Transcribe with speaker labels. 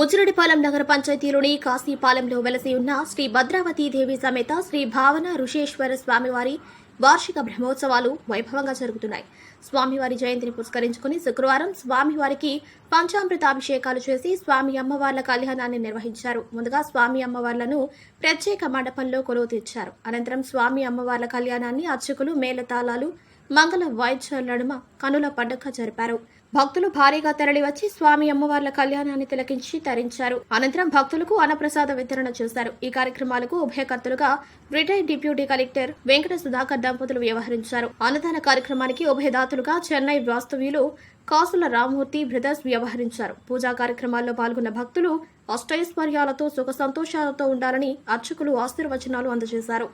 Speaker 1: ముచ్చిరెడ్డిపాలెం నగర పంచాయతీలోని కాశీపాలెంలో వెలసి ఉన్న శ్రీ భద్రావతి దేవి సమేత శ్రీ భావన ఋషేశ్వర స్వామివారి వార్షిక బ్రహ్మోత్సవాలు వైభవంగా జరుగుతున్నాయి. స్వామివారి జయంతిని పురస్కరించుకుని శుక్రవారం స్వామివారికి పంచామృతాభిషేకాలు చేసి స్వామి అమ్మవార్ల కళ్యాణాన్ని నిర్వహించారు. ముందుగా స్వామి అమ్మవార్లను ప్రత్యేక మండపంలో కొలువు తీర్చారు. అనంతరం స్వామి అమ్మవార్ల కళ్యాణాన్ని అర్చకులు మేళతాళాలు మంగళ వాయిద్యాల నడుమ కనుల పండుగ జరిపారు. భక్తులు భారీగా తరలివచ్చి స్వామి అమ్మవార్ల కళ్యాణాన్ని తిలకించి తరించారు. అనంతరం భక్తులకు అన్నప్రసాద వితరణ చేశారు. ఈ కార్యక్రమాలకు ఉభయకర్తలుగా retired deputy collector Venkata Sudhakar దంపతులు వ్యవహరించారు. అన్నదాన కార్యక్రమానికి ఉభయదాతలుగా చెన్నై వాస్తవ్యులు కాసుల రామ్మూర్తి బ్రదర్స్ వ్యవహరించారు. పూజా కార్యక్రమాల్లో పాల్గొన్న భక్తులు అష్టైశ్వర్యాలతో సుఖ సంతోషాలతో ఉండాలని అర్చకులు ఆశీర్వచనాలు అందజేశారు.